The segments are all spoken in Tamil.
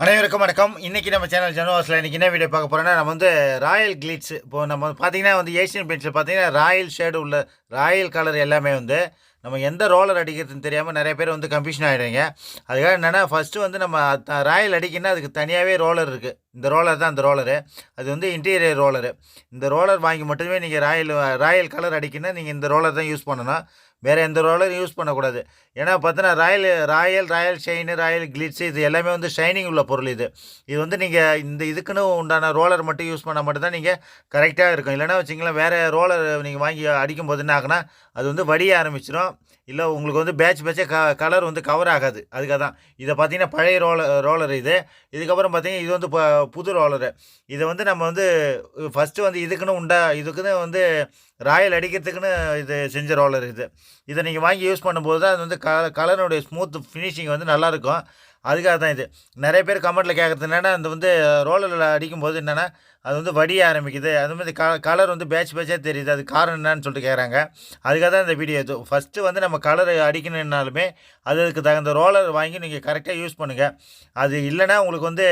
அனைவருக்கும் வணக்கம். இன்றைக்கி நம்ம சேனல் ஜனவாஸில் இன்றைக்கி என்ன வீடியோ பார்க்க போகிறோன்னா நம்ம வந்து ராயல் கிளிட்ஸ் இப்போ நம்ம பார்த்தீங்கன்னா வந்து ஏஷியன் பெயிண்ட்ஸில் பார்த்தீங்கன்னா ராயல் ஷேடு உள்ள ராயல் கலர் எல்லாமே வந்து நம்ம எந்த ரோலர் அடிக்கிறதுன்னு தெரியாமல் நிறைய பேர் வந்து கன்ஃபியூஷன் ஆகிடுங்க அதுக்காக என்னென்னா ஃபஸ்ட்டு வந்து நம்ம ராயல் அடிக்கணும்னா அதுக்கு தனியாகவே ரோலர் இருக்குது இந்த ரோலர் தான் அந்த ரோலரு அது வந்து இன்டீரியர் ரோலரு இந்த ரோலர் வாங்கி மட்டுமே நீங்கள் ராயல் ராயல் கலர் அடிக்கணும்னா நீங்கள் இந்த ரோலர் தான் யூஸ் பண்ணணும். வேறு எந்த ரோலரும் யூஸ் பண்ணக்கூடாது. ஏன்னா பார்த்தீங்கன்னா royal royal royal shine royal glitz இது எல்லாமே வந்து ஷைனிங் உள்ள பொருள் இது. இது வந்து நீங்கள் இந்த இதுக்குன்னு உண்டான ரோலர் மட்டும் யூஸ் பண்ணால் மட்டும்தான் நீங்கள் கரெக்டாக இருக்கும். இல்லைன்னா வச்சிங்களேன் வேறு ரோலர் நீங்கள் வாங்கி அடிக்கும் போது என்ன ஆகுனா அது வந்து வடிய ஆரம்பிச்சிடும் இல்லை உங்களுக்கு வந்து பேட்ச் பேட்சே க கலர் வந்து கவர் ஆகாது. அதுக்காக தான் இதை பார்த்தீங்கன்னா பழைய ரோலர் ரோலர் இது. இதுக்கப்புறம் பார்த்தீங்கன்னா இது வந்து இப்போ புது ரோலரு இதை வந்து நம்ம வந்து ஃபஸ்ட்டு வந்து இதுக்குன்னு உண்டா இதுக்குன்னு வந்து ராயல் அடிக்கிறதுக்குன்னு இது செஞ்ச ரோலர் இது. இதை நீங்கள் வாங்கி யூஸ் பண்ணும்போது தான் அது வந்து க கலருடைய ஸ்மூத் ஃபினிஷிங் வந்து நல்லாயிருக்கும். அதுக்காக தான் இது. நிறைய பேர் கமெண்ட்டில் கேட்குறது என்னென்னா அந்த வந்து ரோலரில் அடிக்கும்போது என்னென்னா அது வந்து வடிய ஆரம்பிக்குது. அது மாதிரி க கலர் வந்து பேட்ச் பேட்சாக தெரியுது. அது காரணம் என்னன்னு சொல்லிட்டு கேட்குறாங்க அதுக்காக தான் இந்த வீடியோ இது. ஃபஸ்ட்டு வந்து நம்ம கலர் அடிக்கணுன்னாலுமே அதுக்கு தகுந்த ரோலர் வாங்கி நீங்கள் கரெக்டாக யூஸ் பண்ணுங்கள் அது இல்லைன்னா உங்களுக்கு வந்து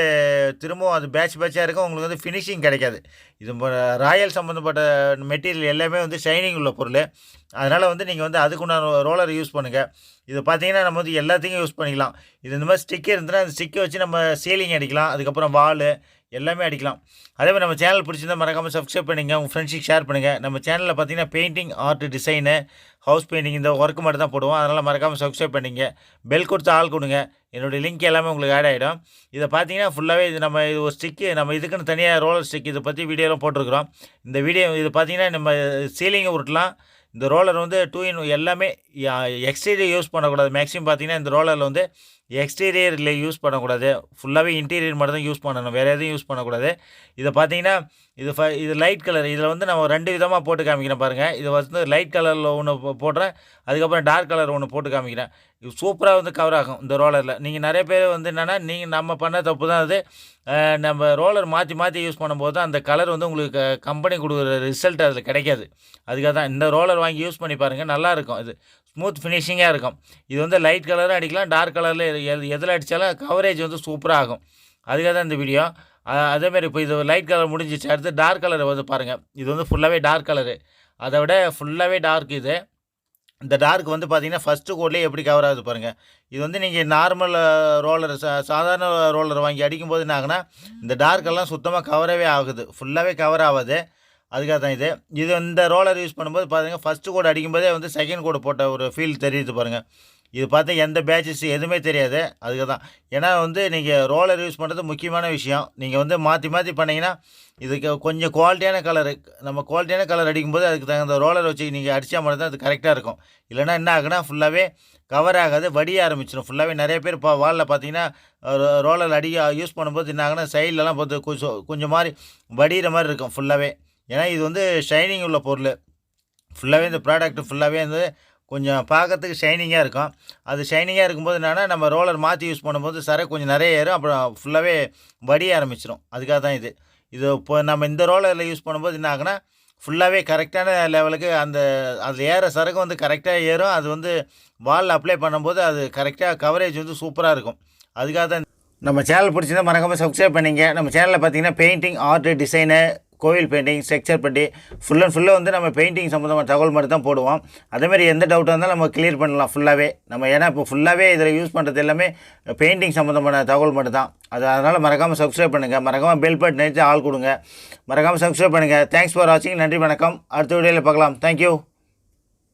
திரும்பவும் அது பேட்ச் பேட்சாக இருக்கும். உங்களுக்கு வந்து ஃபினிஷிங் கிடைக்காது. இது ராயல் சம்மந்தப்பட்ட மெட்டீரியல் எல்லாமே வந்து ஷைனிங் உள்ள பொருள். அதனால் வந்து நீங்கள் வந்து அதுக்குண்டான ரோலர் யூஸ் பண்ணுங்கள் இது பார்த்தீங்கன்னா நம்ம வந்து எல்லாத்தையும் யூஸ் பண்ணிக்கலாம். இது இந்த மாதிரி ஸ்டிக் இருந்துன்னா அந்த ஸ்டிக்கை வச்சு நம்ம சீலிங் அடிக்கலாம். அதுக்கப்புறம் வால் எல்லாமே அடிக்கலாம். அதே மாதிரி நம்ம சேனல் பிடிச்சிருந்தா மறக்காமல் சப்ஸ்கிரைப் பண்ணுங்கள் உங்கள் ஃப்ரெண்ட்ஸுக்கு ஷேர் பண்ணுங்கள் நம்ம சேனலில் பார்த்தீங்கன்னா painting art design house painting இந்த ஒர்க்கு மட்டும் தான் போடுவோம். அதனால் மறக்காமல் சப்ஸ்கிரைப் பண்ணிங்க. பெல் கொடுத்து ஆள் கொடுங்க. என்னுடைய லிங்க் எல்லாமே உங்களுக்கு ஆட் ஆகிடும் இதை பார்த்தீங்கன்னா ஃபுல்லாகவே இது நம்ம இது ஒரு ஸ்டிக்கு நம்ம இதுக்குன்னு தனியாக ரோலர் ஸ்டிக் இதை பற்றி வீடியோலாம் போட்டிருக்கிறோம். இந்த வீடியோ இது பார்த்தீங்கன்னா நம்ம சீலிங்கை உருட்டலாம். இந்த ரோலர் வந்து டூ இன் எல்லாமே எக்ஸ்டீரியர் யூஸ் பண்ணக்கூடாது. மேக்ஸிமம் பார்த்தீங்கன்னா இந்த ரோலரில் வந்து எக்ஸ்டீரியரில் யூஸ் பண்ணக்கூடாது. ஃபுல்லாகவே இன்டீரியர் மட்டும் தான் யூஸ் பண்ணணும். வேறு எதுவும் யூஸ் பண்ணக்கூடாது. இதை பார்த்தீங்கன்னா இது ஃப இது லைட் கலர் இதில் வந்து நம்ம ரெண்டு விதமாக போட்டு காமிக்கிறேன் பாருங்கள் இது வந்து லைட் கலரில் ஒன்று போடுறேன். அதுக்கப்புறம் டார்க் கலர் ஒன்று போட்டு காமிக்கிறேன். இது சூப்பராக வந்து கவர் ஆகும் இந்த ரோலரில் நீங்கள் நிறைய பேர் வந்து என்னென்னா நீங்கள் நம்ம பண்ண தப்பு தான் அது நம்ம ரோலர் மாற்றி மாற்றி யூஸ் பண்ணும்போது தான் அந்த கலர் வந்து உங்களுக்கு கம்பெனி கொடுக்குற ரிசல்ட் அதில் கிடைக்காது. அதுக்காக தான் இந்த ரோலர் வாங்கி யூஸ் பண்ணி பாருங்கள் நல்லாயிருக்கும் இது ஸ்மூத் ஃபினிஷிங்காக இருக்கும். இது வந்து லைட் கலரும் அடிக்கலாம் டார்க் கலரில் எதில் அடித்தாலும் கவரேஜ் வந்து சூப்பராக ஆகும். அதுக்காக தான் இந்த வீடியோ அதேமாரி இப்போ இது லைட் கலர் முடிஞ்சிச்சு. அடுத்து டார்க் கலர் வந்து பாருங்கள் இது வந்து ஃபுல்லாகவே டார்க் கலரு அதை விட ஃபுல்லாகவே டார்க் இது. இந்த டார்க் வந்து பார்த்தீங்கன்னா ஃபஸ்ட்டு கோட்லேயே எப்படி கவர் ஆகுது பாருங்கள் இது வந்து நீங்கள் நார்மல் ரோலர் சா சாதாரண ரோலர் வாங்கி அடிக்கும்போது என்ன ஆகுனா இந்த டார்க்கெல்லாம் சுத்தமாக கவரவே ஆகுது. ஃபுல்லாகவே கவர் ஆகாது. அதுக்காக தான் இது. இது இந்த ரோலர் யூஸ் பண்ணும்போது பாருங்கள் ஃபஸ்ட்டு கோடு அடிக்கும்போதே வந்து செகண்ட் கோடு போட்ட ஒரு ஃபீல் தெரியுது பாருங்கள் இது பார்த்தா எந்த பேட்சஸ் எதுவுமே தெரியாது. அதுக்கு தான். ஏன்னா வந்து நீங்கள் ரோலர் யூஸ் பண்ணுறது முக்கியமான விஷயம். நீங்கள் வந்து மாற்றி மாற்றி பண்ணிங்கன்னா இதுக்கு கொஞ்சம் குவாலிட்டியான கலரு நம்ம குவாலிட்டியான கலர் அடிக்கும்போது அதுக்கு தகுந்த ரோலர் வச்சு நீங்கள் அடித்தா மட்டும் தான் அது கரெக்டாக இருக்கும். இல்லைன்னா என்ன ஆகுனா ஃபுல்லாகவே கவர் ஆகாது வடிய ஆரம்பிச்சிடும் ஃபுல்லாகவே நிறைய பேர் இப்போ வாலில் பார்த்தீங்கன்னா ரோலர் அடிக்க யூஸ் பண்ணும்போது என்ன ஆகுனா சைட்லலாம் பார்த்து கொஞ்சம் கொஞ்சம் மாதிரி வடிகிற மாதிரி இருக்கும் ஃபுல்லாகவே ஏன்னா இது வந்து ஷைனிங் உள்ள பொருள். ஃபுல்லாகவே இந்த ப்ராடக்ட் ஃபுல்லாகவே வந்து கொஞ்சம் பார்க்கறதுக்கு ஷைனிங்காக இருக்கும். அது ஷைனிங்காக இருக்கும்போது என்னென்னா நம்ம ரோலர் மாற்றி யூஸ் பண்ணும்போது சரக்கு கொஞ்சம் நிறைய ஏறும். அப்புறம் ஃபுல்லாகவே வடிய ஆரம்பிச்சிடும் அதுக்காக தான் இது. இது இப்போ நம்ம இந்த ரோலரில் யூஸ் பண்ணும்போது என்ன ஆகுனா ஃபுல்லாகவே கரெக்டான லெவலுக்கு அந்த அது ஏற சரக்கு வந்து கரெக்டாக ஏறும். அது வந்து வாலில் அப்ளை பண்ணும்போது அது கரெக்டாக கவரேஜ் வந்து சூப்பராக இருக்கும். அதுக்காக தான் நம்ம சேனல் பிடிச்சிருந்தால் மறக்காமல் சப்ஸ்கிரைப் பண்ணிங்க. நம்ம சேனலில் பார்த்தீங்கன்னா பெயிண்டிங் ஆர்ட் டிசைனு கோவில் பெயிண்டிங் ஸ்ட்ரக்சர் பண்ணி ஃபுல் அண்ட் ஃபுல்லாக வந்து நம்ம பெயிண்டிங் சம்மந்தமான தகவல் மட்டும் தான் போடுவோம். அதேமாதிரி எந்த டவுட்டாக இருந்தாலும் நம்ம கிளியர் பண்ணலாம் ஃபுல்லாகவே நம்ம ஏன்னா இப்போ ஃபுல்லாகவே இதில் யூஸ் பண்ணுறது எல்லாமே பெயிண்டிங் சம்மந்தமான தகவல் மட்டும் தான். அது அதனால் மறக்காமல் சப்ஸ்கிரைப் பண்ணுங்கள் மறக்காமல் பெல் பட் நினைத்து ஆள் கொடுங்க. மறக்காமல் சப்ஸ்கிரைப் பண்ணுங்கள் தேங்க்ஸ் ஃபார் வாட்சிங் நன்றி வணக்கம். அடுத்த வீடியோவில் பார்க்கலாம். தேங்க்யூ